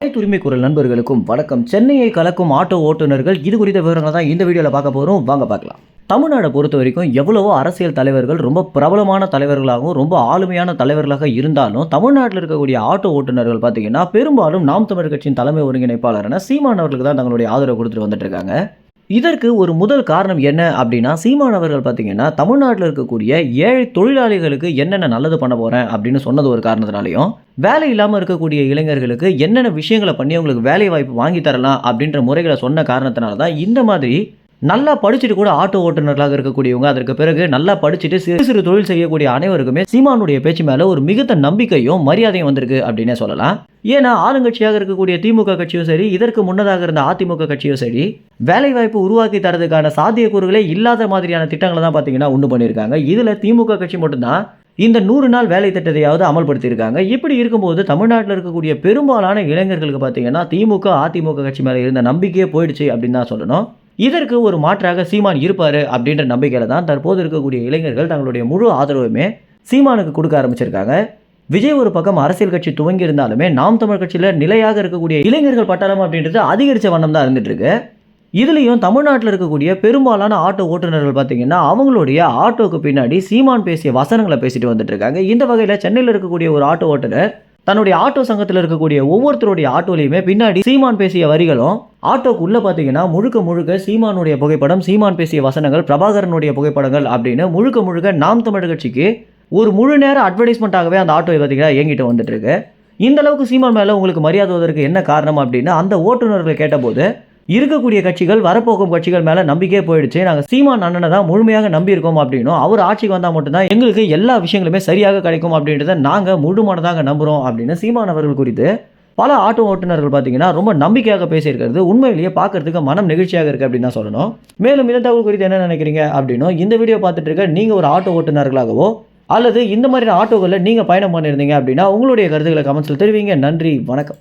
அனைத்து உரிமை குரல் நண்பர்களுக்கும் வணக்கம். சென்னையை கலக்கும் ஆட்டோ ஓட்டுநர்கள் இது குறித்த விவரங்களை தான் இந்த வீடியோவில் பார்க்க போகிறோம் வாங்க பார்க்கலாம். தமிழ்நாடை பொறுத்த வரைக்கும் எவ்வளவோ அரசியல் தலைவர்கள் ரொம்ப பிரபலமான தலைவர்களாகவும் ரொம்ப ஆளுமையான தலைவர்களாக இருந்தாலும் தமிழ்நாட்டில் இருக்கக்கூடிய ஆட்டோ ஓட்டுநர்கள் பார்த்தீங்கன்னா பெரும்பாலும் நாம் தமிழர் கட்சியின் தலைமை ஒருங்கிணைப்பாளரான சீமான் அவர்களுக்கு தான் தங்களுடைய ஆதரவு கொடுத்துட்டு வந்துட்டு இருக்காங்க. இதற்கு ஒரு முதல் காரணம் என்ன அப்படின்னா சீமானவர்கள் பார்த்தீங்கன்னா தமிழ்நாட்டில் இருக்கக்கூடிய ஏழை தொழிலாளிகளுக்கு என்னென்ன நல்லது பண்ண போகிறேன் அப்படின்னு சொன்னது ஒரு காரணத்தினாலையும் வேலை இல்லாமல் இருக்கக்கூடிய இளைஞர்களுக்கு என்னென்ன விஷயங்களை பண்ணி அவங்களுக்கு வேலை வாய்ப்பு வாங்கி தரலாம் அப்படின்ற முறைகளை சொன்ன காரணத்தினால தான் இந்த மாதிரி நல்லா படிச்சுட்டு கூட ஆட்டோ ஓட்டுநர்களாக இருக்கக்கூடியவங்க அதற்கு பிறகு நல்லா படிச்சுட்டு சிறு சிறு தொழில் செய்யக்கூடிய அனைவருக்குமே சீமானுடைய பேச்சு மேலே ஒரு மிகுந்த நம்பிக்கையும் மரியாதையும் வந்திருக்கு அப்படின்னே சொல்லலாம். ஏன்னா ஆளுங்கட்சியாக இருக்கக்கூடிய திமுக கட்சியும் சரி இதற்கு முன்னதாக இருந்த அதிமுக கட்சியும் சரி வேலைவாய்ப்பு உருவாக்கி தரதுக்கான சாத்தியக்கூறுகளே இல்லாத மாதிரியான திட்டங்களை தான் பார்த்தீங்கன்னா உண்டு பண்ணியிருக்காங்க. இதில் திமுக கட்சி மட்டும்தான் இந்த நூறு நாள் வேலை திட்டத்தையாவது அமல்படுத்தியிருக்காங்க. இப்படி இருக்கும்போது தமிழ்நாட்டில் இருக்கக்கூடிய பெரும்பாலான இளைஞர்களுக்கு பார்த்தீங்கன்னா திமுக அதிமுக கட்சி மேலே இருந்த நம்பிக்கையே போயிடுச்சு அப்படின்னு தான் சொல்லணும். இதற்கு ஒரு மாற்றாக சீமான் இருப்பார் அப்படின்ற நம்பிக்கையில் தான் தற்போது இருக்கக்கூடிய இளைஞர்கள் தங்களுடைய முழு ஆதரவுமே சீமானுக்கு கொடுக்க ஆரம்பிச்சிருக்காங்க. விஜய் ஒரு பக்கம் அரசியல் கட்சி துவங்கி இருந்தாலுமே நாம் தமிழ் கட்சியில் நிலையாக இருக்கக்கூடிய இளைஞர்கள் பட்டாளம் அப்படின்றது அதிகரித்த வண்ணம் தான் இருந்துட்டு இருக்கு. இதுலேயும் தமிழ்நாட்டில் இருக்கக்கூடிய பெரும்பாலான ஆட்டோ ஓட்டுநர்கள் பார்த்தீங்கன்னா அவங்களுடைய ஆட்டோக்கு பின்னாடி சீமான் பேசிய வசனங்களை பேசிட்டு வந்துட்டு இருக்காங்க. இந்த வகையில் சென்னையில் இருக்கக்கூடிய ஒரு ஆட்டோ ஓட்டுநர் தன்னுடைய ஆட்டோ சங்கத்தில் இருக்கக்கூடிய ஒவ்வொருத்தருடைய ஆட்டோலையுமே பின்னாடி சீமான் பேசிய வரிகளும் ஆட்டோக்குள்ளே பார்த்தீங்கன்னா முழுக்க முழுக்க சீமானுடைய புகைப்படம் சீமான் பேசிய வசனங்கள் பிரபாகரனுடைய புகைப்படங்கள் அப்படின்னு முழுக்க முழுக்க நாம் தமிழ் கட்சிக்கு ஒரு முழு நேரம் அட்வர்டைஸ்மெண்ட்டாகவே அந்த ஆட்டோ பார்த்தீங்கன்னா இயங்கிட்டு வந்துட்டுருக்கு. இந்த அளவுக்கு சீமான் மேலே உங்களுக்கு மரியாதை என்ன காரணம் அப்படின்னா அந்த ஓட்டுநர்கள் கேட்டபோது இருக்கக்கூடிய கட்சிகள் வரப்போகும் கட்சிகள் மேலே நம்பிக்கையே போயிடுச்சு. நாங்கள் சீமான் அண்ணனை தான் முழுமையாக நம்பியிருக்கோம் அப்படின்னும் அவர் ஆட்சிக்கு வந்தால் மட்டும்தான் எங்களுக்கு எல்லா விஷயங்களுமே சரியாக கிடைக்கும் அப்படின்றத நாங்கள் முழுமனதாக நம்புகிறோம் அப்படின்னு சீமான் அவர்கள் குறித்து பல ஆட்டோ ஓட்டுநர்கள் பார்த்தீங்கன்னா ரொம்ப நம்பிக்கையாக பேசியிருக்கிறது உண்மையிலேயே பார்க்கறதுக்கு மனம் நெகிழ்ச்சியாக இருக்குது அப்படின்னு தான் சொல்லணும். மேலும் இந்த தகவல் குறித்து என்ன நினைக்கிறீங்க அப்படின்னும் இந்த வீடியோ பார்த்துட்டு இருக்க நீங்கள் ஒரு ஆட்டோ ஓட்டுநர்களாகவோ அல்லது இந்த மாதிரியான ஆட்டோகளில் நீங்கள் பயணம் பண்ணியிருந்தீங்க அப்படின்னா உங்களுடைய கருத்துக்களை கமெண்ட்ஸில் தெரிவிங்க. நன்றி. வணக்கம்.